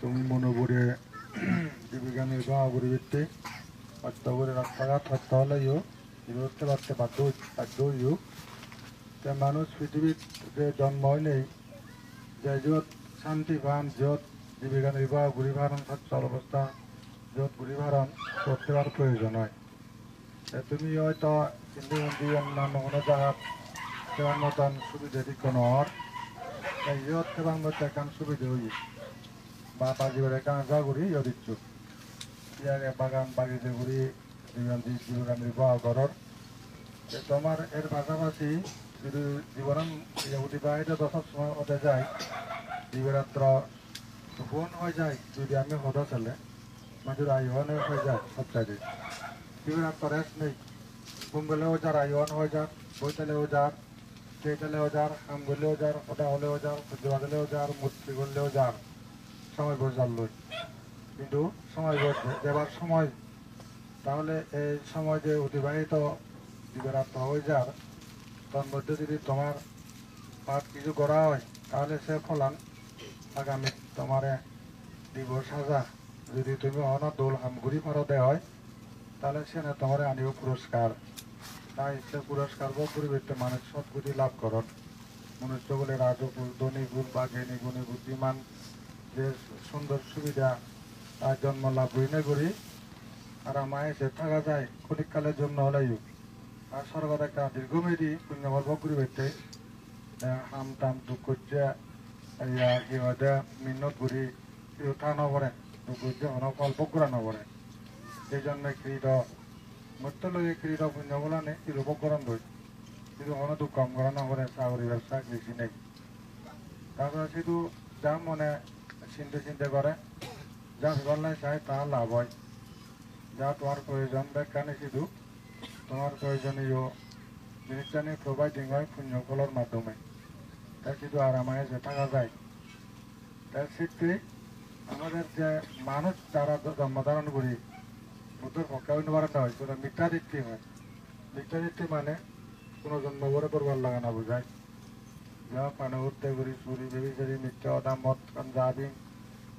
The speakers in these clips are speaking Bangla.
তুমি মনোবরে জীবিকা নির্বাহ হত্যা করে রাস্তাঘাট হত্যা হলেও বিরোধতে পারতে বাধ্য বাধ্য হইও তে মানুষ পৃথিবীত যে জন্ম হইলেই যে যত শান্তি পান, যত জীবিকা নির্বাহ ঘুরি ভারণ সচ্ছল অবস্থা, যত ঘুরি ভারণ করতে আর প্রয়োজন হয় তুমি হয়তো হিন্দু মন্দির অন্যান্য কোনো জায়গা তেমন মতন সুবিধা দিক কোনো হর তাই যত তেমন মতো এখন সুবিধা হই বা বাজিবারে কাঁচা করি, ইয় দিচ্ছু। ইয়ারে বাগান বাগিচে ঘুরি জীবন নির্বাহ করর তোমার এর পাশাপাশি যদি জীবন অতিবাহিত দশার সময় হতে যায়। দিবরাত্র ফোন হয়ে যায়, যদি আমি হতো চলে মাঝে আইহন হয়ে যায় সপ্তাহে। দিবরাত্র রেস্ট নেই। কুম্বলেও যার আইহন হয়ে যার, বইতালেও যার চেতালেও যার আম গলেও যার ওটা হলেও যার সহ্য বাদলেও যার মূর্তি করলেও যার। সময় বোঝার লই কিন্তু সময় দেবার সময়। তাহলে এই সময় যে অতিবাহিত দিবরাত্র হয়ে যার তার মধ্যে যদি তোমার পাঠ কিছু করা হয়, তাহলে সে ফলান। আগামী তোমারে দিব সাজা। যদি তুমি অন দোল হামগুড়ি পারতে হয়, তাহলে সে না তোমার আনিব পুরস্কার। তাই সে পুরস্কার বা পরিবর্তে মানুষ সদ্গুতি লাভ করন। মনুষ্য বলে রাজকুল ধনীকুল বা জ্ঞানী গুণী, বুদ্ধিমান যে সুন্দর সুবিধা তার জন্ম লাভ হইনে করি। আর আমায় সে থাকা যায়, ক্ষণিককালের জন্য হলেও আর সরকার একটা দীর্ঘমেয়াদী পুণ্যকর্ম পরিবর্তে হাম টাম দুঃখ ইয়া ইহঁতে মিনত ঘূৰি উঠা নপৰে দুৰ্গজ্য হনক অল্প কৰা নপৰে সেই জন্য ক্রীড় মৃত্যুলয়ে ক্রীড় পুণ্য বলানে তিরুপকরণ রই কিন্তু হনতো কম করা নপরে চাকরি ব্যবসা, কৃষি নেই। তারপরে শুধু যা মনে চিন্তা চিন্তা করে। যা বিবলনায় চাই তা লাভ হয়। যা তোমার প্রয়োজন ব্যাখ্যানে শুধু তোমার প্রয়োজনীয় জিনিসটানি প্রোভাইডিং হয় পুণ্যফলের মাধ্যমে। তা শুধু আরামায় যে থাকা যায়। তার ক্ষেত্রে আমাদের যে মানুষ যারা জন্মধারণ করি, বুদ্ধর পক্ষে নিবারণ হয় সেটা মিথ্যাদিত্য হয়। মিথ্যাদিত্য মানে কোনো জন্ম করে করবার লাগা না বোঝায়। যা পানে উঠতে করি, চুরি, বেবিচারি, মিথ্যা অদা মদ গাঞ্জা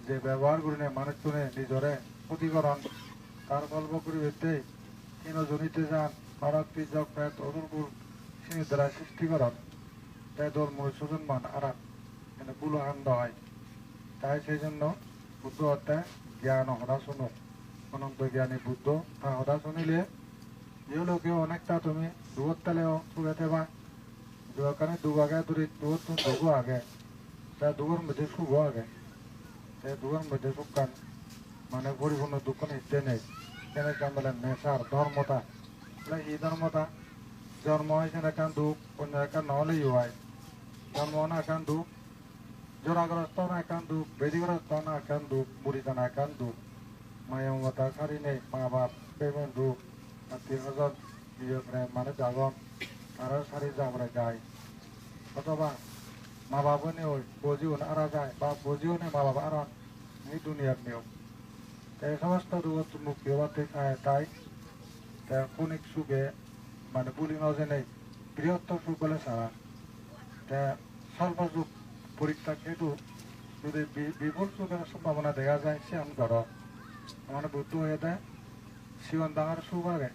যে ব্যবহার করি না মানুষ শুনে নিজরে ক্ষতিকরণ। তার বেতে কিনো জনিতে যান? ভারত পিজক প্রেত অদুরপুর সিনি দ্বারা সৃষ্টিকরণ তাই তোর মনুষ্যজন মান আর মানে বুলো আনন্দ হয়। তাই সেই জন্য বুদ্ধ হত্যা জ্ঞান হরা শুনো অনন্ত জ্ঞানী বুদ্ধ তা হরা শুনিলে যে লোকে অনেকটা তুমি দূর তালেও সুখেতে বা দোকানে দু আগে দূরে তুমি দুগো আগে তা দুগোর মধ্যে সুখ আগে। তাই দুগোর মধ্যে সুখ কান মানে পরিপূর্ণ নিতে নেই। কেন বলে নেশার ধর্মতা। এই ধর্মতা, জন্ম হয়েছে একান দুঃখ, অন্য একান নহলেই হয়। জন্ম না একান দুঃখ, জোরাগ্রস্ত না একান দুঃখ বেদিগ্রস্ত না একান দুঃখ বুড়িতা না একান দুঃখ। মায়া মমতা সারি নেই, মা বাপ প্রেমের দুঃখ, আত্মীয় স্বজন, প্রিয় প্রেম মানে জাগন আরও সারি যাবরে যায়। অথবা বুঝিও না আরা যায় বা বুঝিও নেই মা বাবা আরা এই দুনিয়ার নিয়ম এই সমস্ত দুঃখ মুক্তি হওয়াতে তাই ক্ষণিক সুখে মানে বলি নজেনে বৃহত্তর সুখ বলে সারা তা সুখ পরীক্ষা কিন্তু যদি বিপুল সুখের সম্ভাবনা দেখা যায় সে আমি ঘর মানে বুদ্ধ হয়ে দেয় শিবন ডাঙার সুখ আগে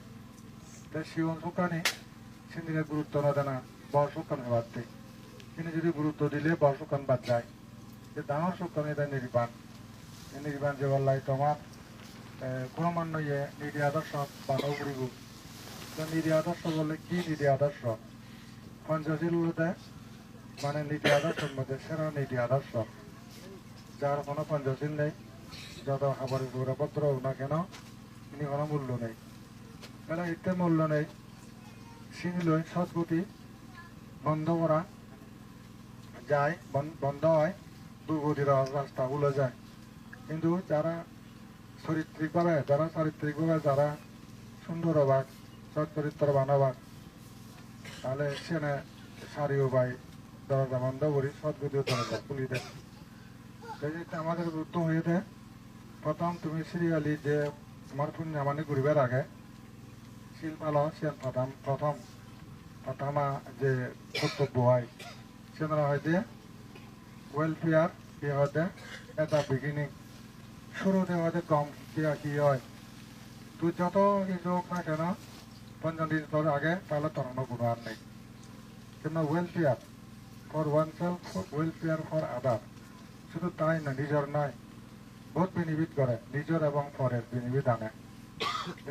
তা শিবন সুখানি সিন্দিকে গুরুত্ব না দেয় না বড় সুখান বাদতে কিন্তু যদি গুরুত্ব দিলে বড় সুখান বাদ যায়। যে ডাঙর সুখান এটা নির্বাণ। এই নির্বাণ যে বললাই তোমার ক্রমান্বয়ে ইয়ে নীতি আদর্শ বাধা করিব তো নীতি আদর্শ বলে কি নীতি আদর্শ? পঞ্চশীল হতে মানে নীতি আদর্শের মধ্যে সেরা নীতি আদর্শ। যার কোনো পঞ্চশীল নেই, যত খাবার পত্র হোক না কেন তিনি কোনো মূল্য নেই। কেন এতে মূল্য নেই। সিমিলই সৎগতি বন্ধ করা যায়, বন- বন্ধ হয়, দুর্গতির রাস্তা ভুলে যায়। কিন্তু যারা চরিত্রিকভাবে, যারা চারিত্রিকভাবে, যারা সুন্দর হবাক সচ্চরিত্র বানাবাক তাহলে সেনে সারিও বাই, দরজা বন্ধ করি সদ্গতিও দরজা খুলি দেয়। আমাদের গুরুত্ব হয়ে দেয় প্রথম তুমি সিরিয়ালি যে তোমার পুণ্যামানি ঘুরিবার আগে, শিল্পাল সে প্রথম প্রথম, প্রথমা যে কর্তব্য হয় হয় যে ওয়েলফেয়ার সিহঁতে এটা বিগিনিং শুরুতে হয়তো কম কিয়া কি হয়। তুই যত কিছু হোক না কেন পঞ্চম দিন তোর আগে তাহলে তোর কোনো আর নেই। কিন্তু welfare for one self welfare for other শুধু তাই না, নিজের নয় বহুত বেনিফিট করে, নিজের এবং পরের বেনিফিট আনে।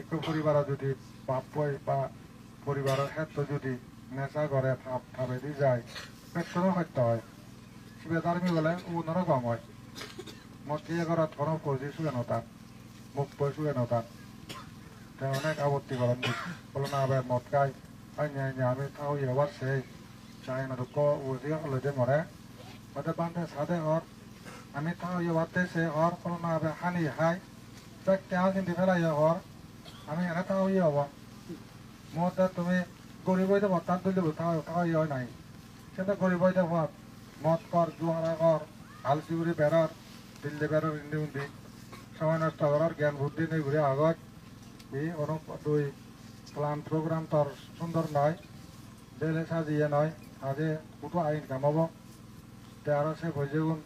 একটু পরিবারে যদি বাপ বা পরিবারের ক্ষেত্রে যদি নেশা করে ভাব ভাবে দি যায় পেট্রোলও সত্য হয় সিবে দার্মি গ'লে উন্নৰো কম হয় মস্তিয়ে ঘৰত কোনো পজিছো নতান মোক পইছো নতান তেওঁ অনেক আপত্তি করেন বলো না আবার মদ খাই আমি তাও এবার সেই চাই না দুঃখ উজিয়ে হলদে মরে ওদের বান্ধে সাদে হর আমি তাও এবারতে সে হর কোনো না আবার হানি হাই দেখ তেওঁ কিন্তু ফেলাই হর আমি এনে তাও ইয়ে হব মতে তুমি গরিব হইতে বর্তান তুলি তাও তাও ইয়ে নাই কিন্তু গরিব হর মদ। কর, জুয়ারা কর আলসিগুড়ি বেড়ার, দিল্লি বেড়ার ইন্দি উন্দি সময় নষ্ট করার জ্ঞান, বুদ্ধি নেই ঘুরে আগত। এই অনুপ দুই প্লান প্রোগ্রাম তোর সুন্দর নয় দেলে সাজিয়ে নয়, আজে দুটো আইন কামাব। তে আরও সে বজে গুণ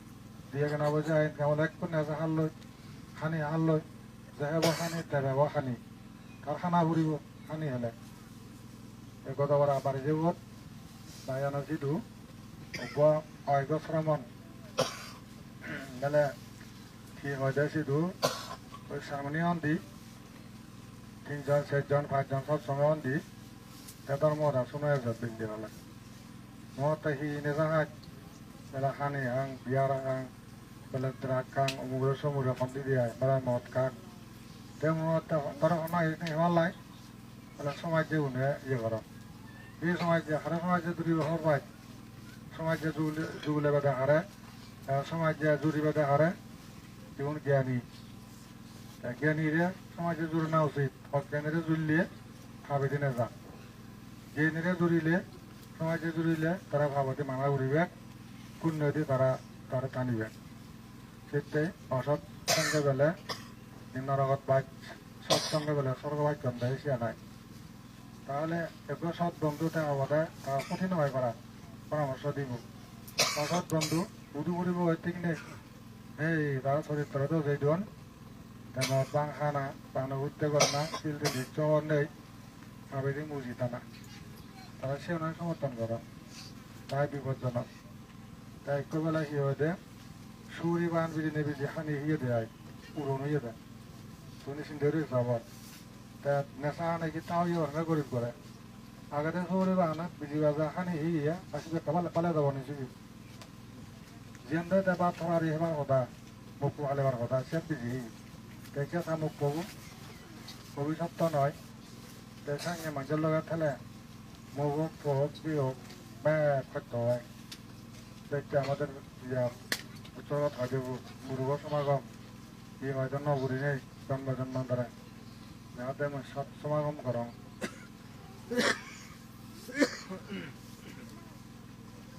দিয়ে কেনা বজে আইন কামাল এক কোন আছে হাল লই খানি হাল লই যাহেব খানি তেবেব খানি তার খানা ফুরিব খানি হলে। গতবার আবার যে বোধ বায়ানো যিটো অব্য অজ্ঞ শ্রমণ গেলে ঠিক হয় যে সিধু ওই সামনে অন্দি তিনজন চারজন পাঁচজন সব সঙ্গে অন্দি তেদর মরা শুনে আছে বিল্ডিং হলে মতে হি নেজাহাজ বেলা খানি আং বিয়ার আং বেলা দ্রাক কাং অমুগ্র সমুদ্র কন্দি দিয়ে বেলা মদ কাং তে মতে তোর অনাই হিমালয় বেলা সমাজ যে উনে ইয়ে কর এই সমাজ হারে সমাজ যে দুরি হর পাই সমাজ যুগলে বেদে হারে সমাজ জুড়ি বেদে হারে যেমন জ্ঞানী। জ্ঞানীরে সমাজে জুড়ে না উচিত। অজ্ঞানীরে জুড়লে ভাবে দিনে যা। জ্ঞানীরে জুড়িলে, সমাজে জুড়িলে তারা ভাবতে মানা উড়িবে পুণ্য দিয়ে তারা তারা টানিবে। সেতে অসৎ সঙ্গে বেলে নরগত বাক সৎসঙ্গে বেলে স্বর্গবাক গন্ধ এসিয়া নাই তাহলে একটু সৎ বন্ধু দেখা বলে তারা কঠিন হয়ে পড়া পরামর্শ দিব। অসৎ বন্ধু উদু করিব ঠিক নেই এই তারা চরিত্র তো যেই দন তেমন বাং খানা বানো উঠতে করে না ফিল্ডে দিচ্ছ নেই আবেদি মুজিতা না। তারা সে নয় সমর্থন করে, তাই বিপজ্জনক। তাই একটু বেলা কি হয়ে দে, সুরি বান বিজি নেবি যে হানি হিয়ে দেয়, উড়ন হইয়ে দেয়। তুমি খবর তা নেশা নাকি তাও ইয়ে অনেক গরিব করে। আগতে সুরি বাহানা বিজি বাজা হানি হিয়ে আসবে পালে পালে যাব নিশ্চয় জিন্দে দেবা থরারি হেবার কথা মুখ হালেবার কথা সে বিজি। দেখে তা মুখ পাবো ভবিষ্যৎ নয় দেখাঙ্গে মানুষের লগে থেলে মুখ হোক বি হোক বে সত্য হয়। দেখতে আমাদের ইয়া উচ্চত থাকে মুরুগ সমাগম। ই হয়তো নগরী নেই জন্ম জন্ম ধরে যাতে সৎ সমাগম করম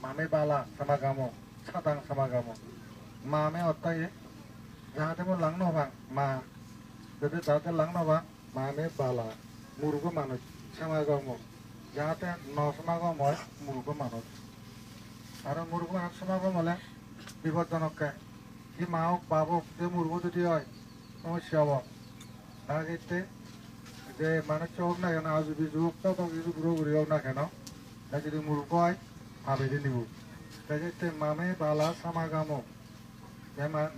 মামে বালা সমাগমো, সাতাং সমাগমো। মামে অত্যায় যাহাতে lang no bang ma যদি যাতে no bang মামে বালা মুরুগ মানুষ সমাগম। যাহাতে ন সমাগম হয় মুরুগ মানুষ আৰু মুরুগ মানুষ সমাগম হলে বিপদজনককে। সি মা হোক বাপ হোক যে মুরুগ যদি হয় সমস্যা হব তার যে মানুষ হোক না কেন আজ যদি যুবক তো কিছু বুড়ো বুড়ি হোক না? কেন তা যদি হয় ভাবে নিব। তাই ক্ষেত্রে মামে বালা সমাগম।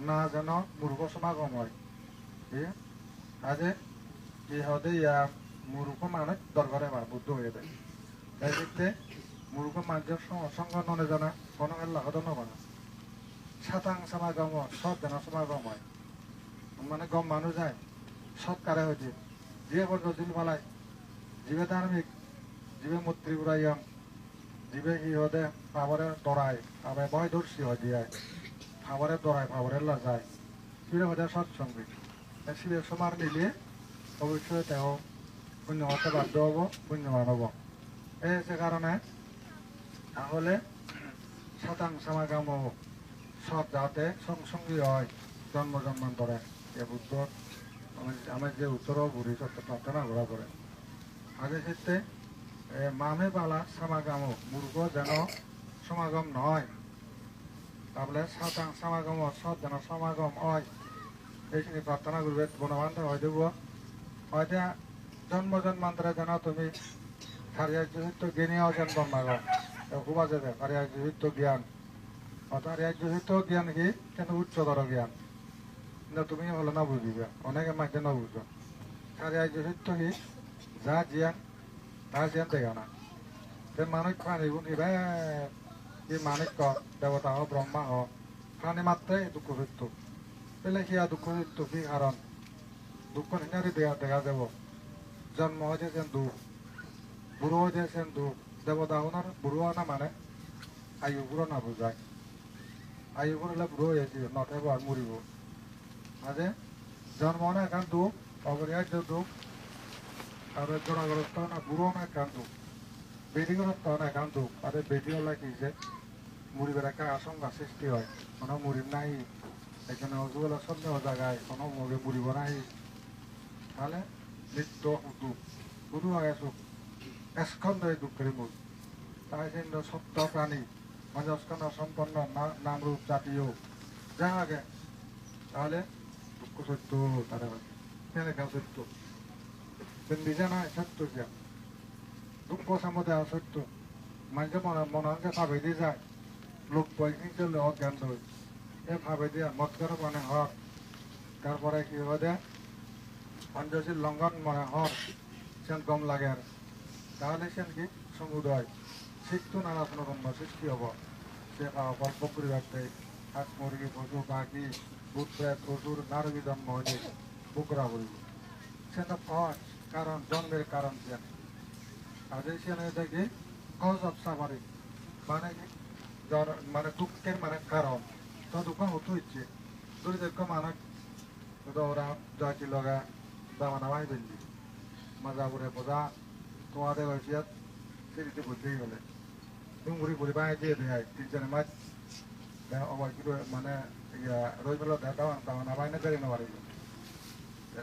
না যেন মূর্খ সমাগম হয়। ঠিক আজে ইহতে ইয়া মূর্খ মানুষ দরকারে বুদ্ধ হয়ে যায় তাই ক্ষেত্রে মূর্খ মানুষের সঙ্গ জানা? কোনো আল্লাহ হদন বানা সাতাং সমাগম সৎ যেন সমাগম হয়। মানে গম মানুষ যায় সৎ কারে হয়েছে যে বর্গ দিল মালাই জীবে ধার্মিক, জীবে মূর্তি বুড়াইয়াম জীবে ইহতে পাবরে দরায় আবার বয় দর্শী হয় দিয়ে ফাবরের দরায় ফাবরের লাজায়। শিবে হতে সৎসঙ্গী। শিবের সমার নিলে অবশ্যই তেওঁ পুণ্য হতে বাধ্য হব, পুণ্যবান হব। এই সে কারণে, তাহলে শতাং সমাগম সৎ যাতে সঙ্গী হয় জন্ম জন্মান্তরে। এ বুদ্ধ আমার যে ঘুরি সত্য প্রার্থনা ঘোরা করে আগে ক্ষেত্রে মামে পালা সমাগম মূর্খ যেন সমাগম নয় তাহলে সাতাং সমাগম সজ্জন সমাগম অয় এইখিনি প্রার্থনা করবে বনবান্ধব হয় দেব হয়তো জন্ম জন্মান্তরে যেন তুমি কার্যাযুক্ত জ্ঞানীয় জন্ম মাগ খুব আছে কার্যাযুক্ত জ্ঞান। অর্থাৎ কার্যাযুক্ত জ্ঞান কি? কেন উচ্চতর জ্ঞান। কিন্তু তুমি হলে না বুঝিবে। অনেকে মাঝে না বুঝো। কার্যাযুক্ত কি? যা জ্ঞান তা জ্ঞান দেখা না। তে মানুষ প্রাণী গুণ ইবে এই মানিক দেবতা হোক ব্রহ্মা হোক প্রাণী মাত্রে দুঃখ সত্য। পেলে সিয়া দুঃখ সত্য? কি কারণ? দুঃখ নিনারি দেখা দেখা যাব। জন্ম হয়েছে যেন দুঃখ বুড়ো হয়েছে যেন দুঃখ। দেবতা ওনার বুড়ো না মানে আয়ু বুড়ো না বুঝায় আয়ু বুড়লে বুড়ো হয়েছে নথেব আর মরিব মাঝে জন্ম না কান দুঃখ অপরিহার্য দুঃখ আর জোড়াগ্রস্ত না বুড়ো না কান দুঃখ বেডিগত না কান দুঃখ আর বেডিও লাগিছে মুড়িবার একটা আশঙ্কা সৃষ্টি হয়, কোনো মুড়ি নাই এখানে অজুবেলা সন্দেহ জায়গায় কোনো মুড়ি মুড়িব নাই, তাহলে নিত্য দুঃখ গুরু হয় সুখ স্কন্দ এই দুঃখের মূল, তাই জন্য সত্য প্রাণী মাঝে স্কন্দ সম্পন্ন না- নাম রূপ জাতীয় যা আগে তাহলে দুঃখ সত্য তারা কেন কেন সত্য নিজে নয় সত্য যা দুঃখ সম্বন্ধে অসত্য মাঝে মনে মনে হয় ভাবে দিয়ে যায় লোক পয়সা চলে অজ্ঞান ধরে এ ভাবে দিয়ে মত করে মনে হক তারপরে কি হবে পঞ্চশীল লঙ্ঘন মনে হক সেন কম লাগে আর তাহলে সেন কি? সমুদয়। শিখতো নানা রকম সৃষ্টি হব। সে গল্প করে রাখতে হাঁস মুরগি পশু পাখি ভূত প্রেত অসুর নারবি জন্ম হইলে বুকরা বলব সেটা সহজ কারণ জন্মের কারণ সেন আর এই সেন দেখি কজ অফ সাফারি মানে কি জ্বর মানে দুঃখের মানে কারণ তো দুঃখ হতো ইচ্ছে যদি দেখো মানে তো ওরা জয়টি লগা দামানা ভাই বেললি মজা করে বোঝা তোমাদের হয়েছিয়াত সেদিকে বুঝতেই গেলে তুমি ঘুরি ঘুরি বাই দিয়ে দেয় তিনজনে মাছ অবাই কি মানে ইয়া রই বেলা দেখা দামানা ভাই না গাড়ি না বাড়ি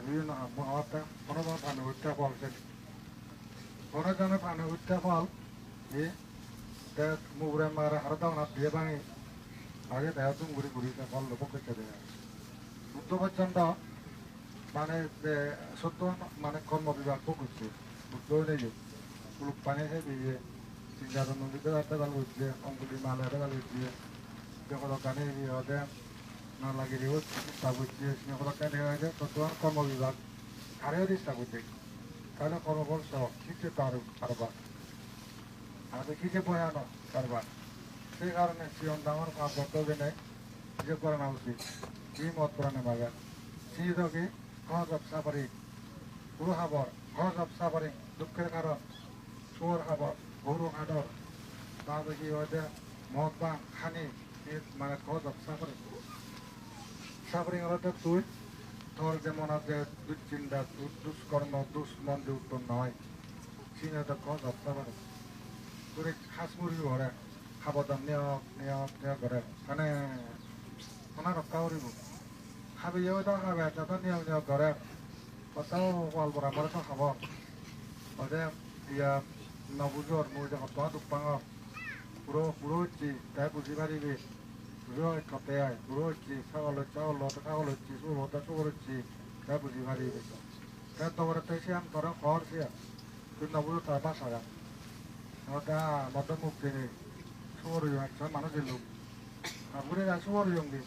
বিভিন্ন আমারটা কোনো কোনো প্রাণী হত্যা ফল সে কোনো জনের প্রাণী হত্যা ফল এই দেখ মুগুরে মারা আরও দাও না দিয়ে ভাঙি আগে দেহ তুমি ঘুরি ঘুরি ফল লোক করতে দেয় বুদ্ধ পর্যন্ত মানে যে সত্য মানে কর্ম বিভাগ করছে বুদ্ধ নেই যে পুলুক পানি খাই দিয়ে সিংহাসন নদীতে একটা গাল হচ্ছে অঙ্কুলি মাল একটা গাল হচ্ছে দেখো কানে হতে না লাগে রে চেষ্টা করছে সিংহ কানে দেখা গেছে সত্য কর্ম বিভাগ চেষ্টা করছে তাহলে কর্মফল সহ শিখছে তার কারবার আমাদের কিসে ভয়ানক কারবার সেই কারণে জীবন আমার কাজ কর্তব্য নেই যে করে না উচিত কি মত পুরাণে বাগান সিদ্ধকে cause of suffering Guru হাবর cause of suffering দুঃখের কারণ চোর হাবর গরু আদর তারপরে কি হয়েছে মদ বা খানি মানে কজ অফ সাফারিং। সাফারিং হলো তুই। তোর যেমন আছে দুশ্চিন্তা দুষ্কর্ম দুষ্মন যে উৎপন্ন হয় সিনেটা কজ অফ সাফারিং। করে খাস মুরগি ঘরে দাম নিয়ক নিয়ক নিয়ক ঘরে। মানে ওনা রক্ষা করিব খাবি যাবে তো খাবে যত নিয়ক নিয়ক কতাও কল বরা করে তো খাব। ওদে ইয়া নবুজর মুই যে কত দুপাঙর পুরো পুরো হচ্ছি তাই বুঝি পারিবি পুরো কতে আয় পুরো হচ্ছি ছাগল ছাগল ছাগল হচ্ছি সুর হতে সুর হচ্ছি তাই বুঝি পারিবি তাই তোমার তাই সে আমি। তোরা খর সে তুই নবুজ তার বাসা ওটা মধ্যে মুখ দিয়ে সুবর একজন মানুষের লোক। তারপরে সুবর ইয়ঙ্গি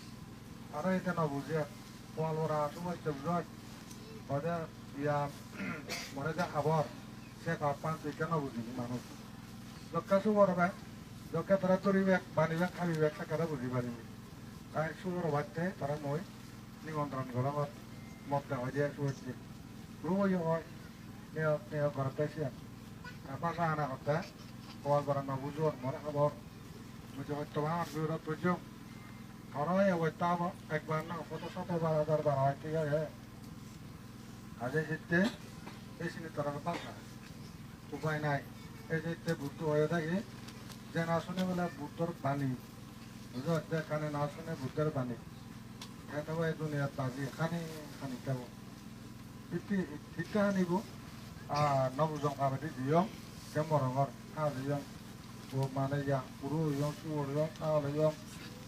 আর এটা না বুঝে পোয়াল ওরা সুবর বুঝয় ওদের ইয়া মনে যে খাবার। সে খাবার পান তুই কেন বুঝিবি মানুষ? যকা সুবর ভাই যকা তারা তরিবে বানিবে খাবিবে সেখানে বুঝি পারিবি তাই সুবর বাড়তে তারা মই নিমন্ত্রণ করা মত হয় দিয়ে সুবরছি রুবই হয় নিয়োগ নিয়োগ করতে পাশা আনা হতে কল করা না বুঝো মনে খবর বুঝে, হয়তো আমার বিরোধ বুঝো। ধরো ওই তাব একবার না কত শত বার, হাজার বার, হয়, ঠিক আছে? আজে জিততে এই সিনে তারা পাশা। উপায় নাই, এই জিততে বুদ্ধ হয়ে থাকে। যে না শুনে বলে বুদ্ধর বাণী। বুঝো যে কানে না শুনে বুদ্ধের বাণী। খেতে এই দুনিয়ার বাজি খানি খানি খাব শিক্ষা আনিব আর নবজং কাবাদি দিয়ং কেমরঙর খাওয়া দিয়ং। ও মানে ইয়া, পুরো ইয়ং, সুর ইয়ং খাওয়া ইয়ং।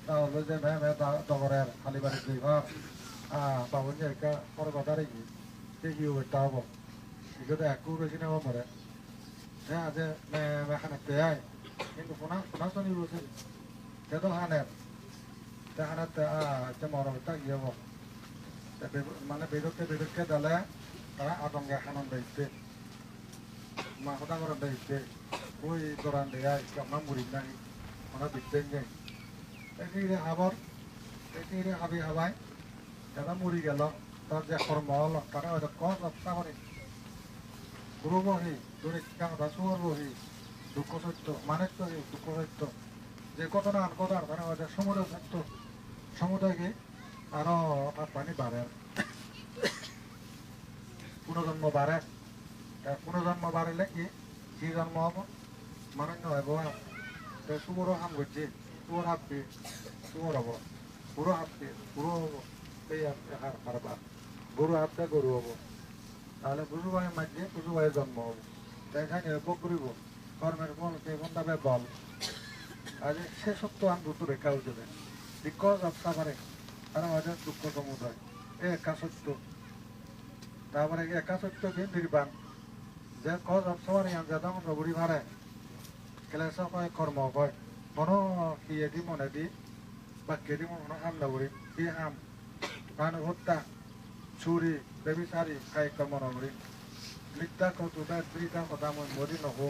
তাহলে যে মে মে দগরের খালি বাড়ি দুই ঘর। আহ বাবুন যে একটা পরে কথা রেখি যে কি করতে হব। এগুলো একটু বেশি নেওয়া পরে হ্যাঁ যে মে মে সে তো হানের সে হানাতে আহ যে মরমটা গিয়ে হব মানে বেদকে বেদকে দিলে তারা আতঙ্কে খানন দিচ্ছে মা কথা করে দিচ্ছে ওই দোরান দেয়া কেমন মুড়ি নাই ওনা বিদ্যেন যাই এটিরে আবার এটিরে হাবি হাবাই তারা মরি গেল তার যে কর্ম হলো তারা হয়তো কম রক্ষা করে গুরু বহি দূরে কামটা সুর বহি দুঃখ সত্য মানের তো দুঃখ সত্য যে ঘটনা আন কথা তারা হয়তো সমুদ্র সত্য সমুদ্রকে আরও তার পানি বাড়ে পুনর্জন্ম বাড়ে পুনর্জন্ম বাড়িলে কি? কি জন্ম হব মানন্য হব তে সুবরও হাম করছে সুবর হাববি সুবর হব। পুরো হাববি পুরো হব এই হার হারবার গরু হাবতে গরু হব। তাহলে পশু ভাইয়ের মাঝে পশু ভাইয়ের জন্ম হবে। তাই এখানে ভোগ করিব কর্মের ফল কে কোনটা বল। আজ সে সত্য আন দুটো রেখা উঠে বিকজ অফ সাফারে তারা আমাদের দুঃখ সমুদায়। এ একা সত্য। তারপরে একা সত্য কি নির্বাণ যে কজ অফ সবারই আন যাদা মন রবুরি ভারে। ক্লেশ কয় কর্ম কয় মনো কি এদি মনে দি? বাক্যে দি মনে হাম নবুরি কি হাম? মান হত্যা চুরি, বেবিচারি কর্ম নবুরি মিথ্যা কতুটা ত্রিটা কথা মই মরি নহো